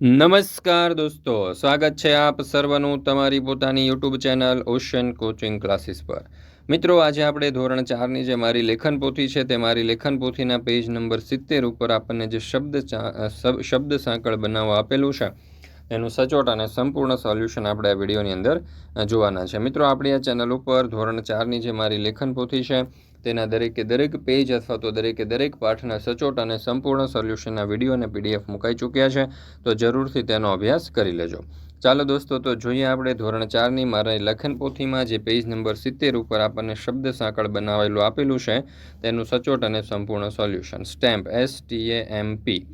નમસ્કાર દોસ્તો, સ્વાગત છે આપ સર્વનું તમારી પોતાની YouTube channel ocean coaching classes પર. મિત્રો, આજે આપણે ધોરણ ચારની જે મારી લેખન પોથી છે તે મારી લેખન પોથીના પેજ નંબર સિત્તેર ઉપર આપણને જે શબ્દ શબ્દ સાંકળ બનાવવા આપેલું છે એનું સચોટ અને સંપૂર્ણ સોલ્યુશન આપણે આ વિડીયોની અંદર જોવાના છે. મિત્રો, આપણી આ ચેનલ ઉપર ધોરણ ચારની જે મારી લેખન પોથી છે, તેના દરેકે દરેક પેજ અથવા તો દરેકે દરેક પાઠના સચોટ અને સંપૂર્ણ સોલ્યુશનના વીડિયો અને પીડીએફ મુકાઈ ચૂક્યા છે, તો જરૂરથી તેનો અભ્યાસ કરી લેજો. ચાલો દોસ્તો, તો જોઈએ આપણે ધોરણ ચારની મારા લખન પોથીમાં જે પેજ નંબર સિત્તેર ઉપર આપણને શબ્દ સાંકળ બનાવેલું આપેલું છે, તેનું સચોટ અને સંપૂર્ણ solution. Stamp S T A M P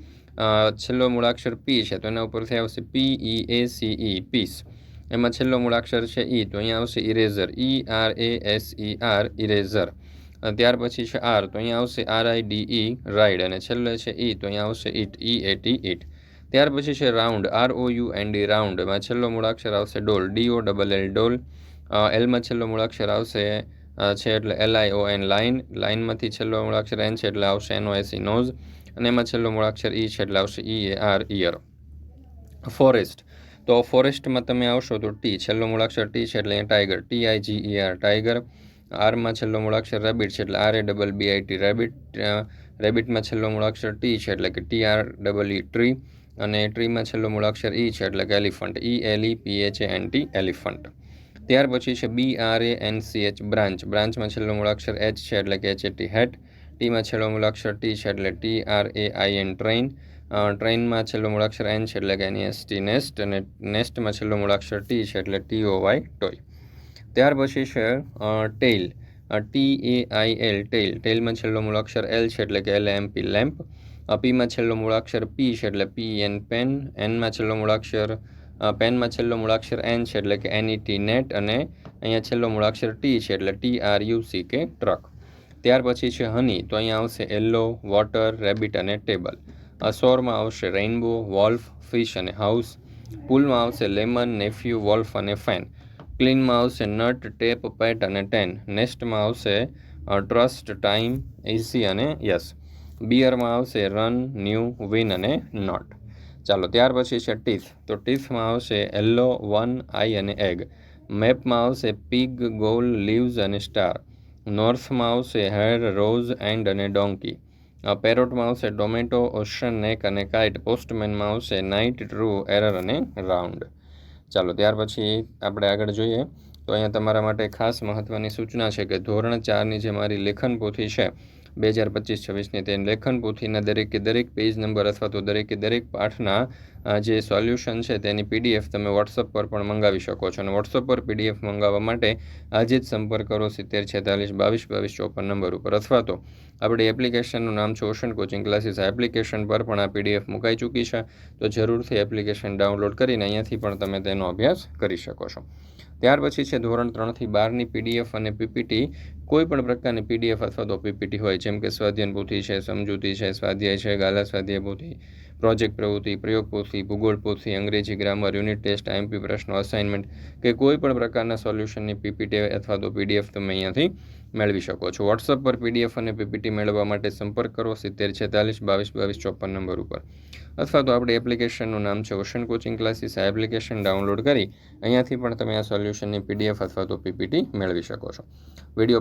છેલ્લો મૂળાક્ષર પી છે, તો એના ઉપરથી આવશે પી ઈ એ સી ઈ પીસ એમાં છેલ્લો મૂળાક્ષર છે ઈ તો અહીંયા આવશે eraser E R A S E R eraser ત્યાર પછી છે આર તો અહીંયા આવશે R I D E ride અને છેલ્લે છે ઈ તો અહીંયા આવશે eat E A T eat ત્યાર પછી છે round R O U N D round એમાં છેલ્લો મૂળાક્ષર આવશે doll D O double L doll. એલમાં છેલ્લો મૂળાક્ષર આવશે છે એટલે L I O N line line છેલ્લો મૂળાક્ષર એન છે એટલે આવશે એનો એસી નોઝ અને એમાં છેલ્લો મૂળાક્ષર ઈ છે, એટલે આવશે E A R ear forest તો ફોરેસ્ટમાં તમે આવશો તો ટી છેલ્લો મૂળાક્ષર ટી છે, એટલે tiger T I G E R tiger આરમાં છેલ્લો મૂળાક્ષર રેબિટ છે, એટલે R A double B I T rabbit રેબિટમાં છેલ્લો મૂળાક્ષર ટી છે, એટલે કે T R double E tree અને ટ્રીમાં છેલ્લો મૂળાક્ષર ઈ છે, એટલે કે elephant E L E P H N T elephant ત્યાર પછી છે B R A N C H branch બ્રાન્ચમાં છેલ્લો મૂળાક્ષર એચ છે, એટલે કે એચ એ ટી હેટ ટીમાં છેલ્લો મૂળાક્ષર ટી છે એટલે T R A I N train. ટ્રેનમાં છેલ્લો મૂળાક્ષર એન છે એટલે કે એની એસ ટી નેસ્ટ અને નેસ્ટમાં છેલ્લો મૂળાક્ષર ટી છે એટલે ટી ઓ વાય ટોય. ત્યાર પછી છે tail. T A I L tail. ટેઇલમાં છેલ્લો મૂળાક્ષર એલ છે એટલે કે એલ એમ પી લેમ્પ. પીમાં છેલ્લો મૂળાક્ષર પી છે એટલે પી એન પેન. એનમાં છેલ્લો મૂળાક્ષર પેનમાં છેલ્લો મૂળાક્ષર એન છે એટલે કે એની ટી નેટ અને અહીંયા છેલ્લો મૂળાક્ષર ટી છે એટલે T R U C K truck. ત્યાર પછી છે હની તો અહીંયા આવશે યલો વોટર રેબિટ અને ટેબલ અસોરમાં આવશે રેઇનબો વોલ્ફ ફિશ અને હાઉસ પુલમાં આવશે લેમન નેફ્યુ વોલ્ફ અને ફેન ક્લીનમાં આવશે નટ ટેપ પેટ અને ટેન નેસ્ટમાં આવશે ટ્રસ્ટ ટાઈમ એસી અને યસ બિયરમાં આવશે રન ન્યૂ વિન અને નોટ ચાલો, ત્યાર પછી છે ટીથ તો ટીથમાં આવશે યલો વન આઈ અને એગ મેપમાં આવશે પિગ ગોલ લીવ્સ અને સ્ટાર નોર્થમાં આવશે હેર રોઝ એન્ડ અને ડોંકી પેરોટમાં આવશે ટોમેટો ઓશન નેક અને કાઇટ પોસ્ટમેનમાં આવશે નાઇટ ટ્રુ એરર અને રાઉન્ડ ચાલો, ત્યાર પછી આપણે આગળ જોઈએ. તો અહીંયા તમારા માટે ખાસ મહત્ત્વની સૂચના છે કે ધોરણ ચારની જે મારી લેખન પોથી છે બે હજાર પચીસ છવ્વીસની તે લેખન પોથીના દરેકે દરેક પેજ નંબર અથવા તો દરેકે દરેક પાઠના જે સોલ્યુશન છે તેની પીડીએફ તમે વોટ્સઅપ પર પણ મંગાવી શકો છો. અને વોટ્સઅપ પર પીડીએફ મંગાવવા માટે આજે જ સંપર્ક કરો સિત્તેર છેતાલીસ બાવીસ બાવીસ ચોપન નંબર ઉપર. અથવા તો આપણી એપ્લિકેશનનું નામ છે ઓશન કોચિંગ ક્લાસીસ. આ એપ્લિકેશન પર પણ આ પીડીએફ મુકાઈ ચૂકી છે. તો જરૂરથી એપ્લિકેશન ડાઉનલોડ કરીને અહીંયાથી પણ તમે તેનો અભ્યાસ કરી શકો છો. ત્યાર પછી છે ધોરણ ત્રણથી બારની પીડીએફ અને પીપીટી કોઈ પણ પ્રકારની પીડીએફ અથવા તો પીપીટી હોય, જેમ કે સ્વાધ્યાયન પોથી છે, સમજૂતી છે, સ્વાધ્યાય છે, ગાલા સ્વાધ્યાય પોથી, પ્રોજેક્ટ પ્રવૃત્તિ, પ્રયોગ પોથી, ભૂગોળ પોથી, અંગ્રેજી ગ્રામર, યુનિટ ટેસ્ટ આઈએમપી પ્રશ્નો અસાઇનમેન્ટ કે કોઈ પણ પ્રકારના સોલ્યુશનની પીપીટી અથવા તો પીડીએફ તમે અહીંયાથી મેળવી શકો છો. વોટ્સઅપ પર પીડીએફ અને પીપીટી મેળવવા માટે સંપર્ક કરો. સિત્તેર છેતાલીસ, બાવીસ બાવીસ, ચોપન નંબર ઉપર. અથવા તો આપણી એપ્લિકેશનનું નામ છે ઓશન કોચિંગ ક્લાસીસ આ એપ્લિકેશન ડાઉનલોડ કરી અહીંયાથી પણ તમે આ સોલ્યુશનની પીડીએફ અથવા તો પીપીટી મેળવી શકો છો. વીડિયો